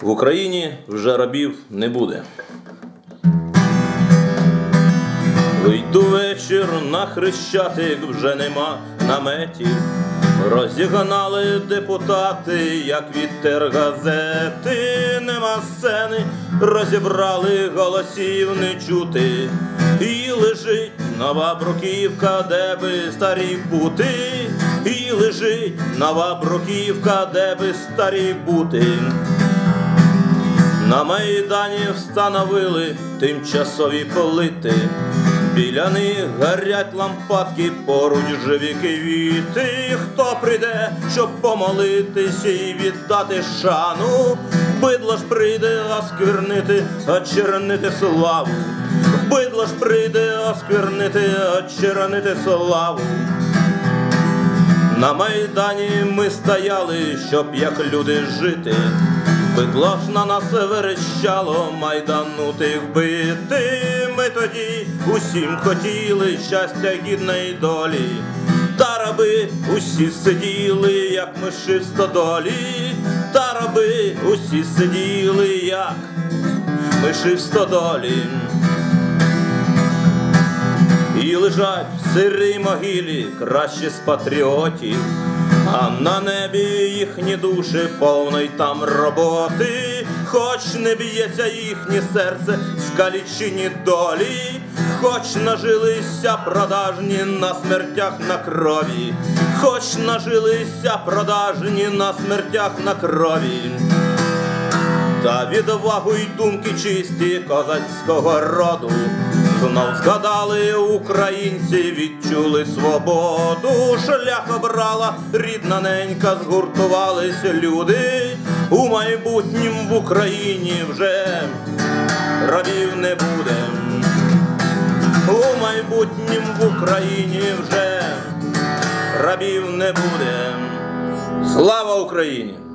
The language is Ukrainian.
В Україні вже рабів не буде. Вийду вечір на хрещатик, вже нема наметів. Розігнали депутати, як вітер газети, нема сцени, розібрали голосів не чути. І лежить нова бруківка, де би старі бути, і лежить нова бруківка, де би старі бути. На Майдані встановили тимчасові плити. Біля них горять лампадки, поруч живі квіти. Хто прийде, щоб помолитись і віддати шану? Бидло ж прийде осквернити, очернити славу. Бидло ж прийде осквернити, очернити славу. На Майдані ми стояли, щоб як люди жити. Бидло на нас верещало майданутих бити. Ми тоді усім хотіли щастя гідної долі. Та раби усі сиділи, як миші в стодолі. Та раби усі сиділи, як миші в стодолі. І лежать в сирій могилі кращі з патріотів, а на небі їхні душі повної там роботи, хоч не б'ється їхнє серце, скалічені долі, хоч нажилися продажні на смертях на крові, хоч нажилися продажні на смертях на крові. Та відвагу й думки чисті козацького роду Знов згадали українці, відчули свободу, шлях обрала рідна ненька, згуртувались люди. У майбутнім в Україні вже рабів не буде. У майбутнім в Україні вже рабів не буде. Слава Україні!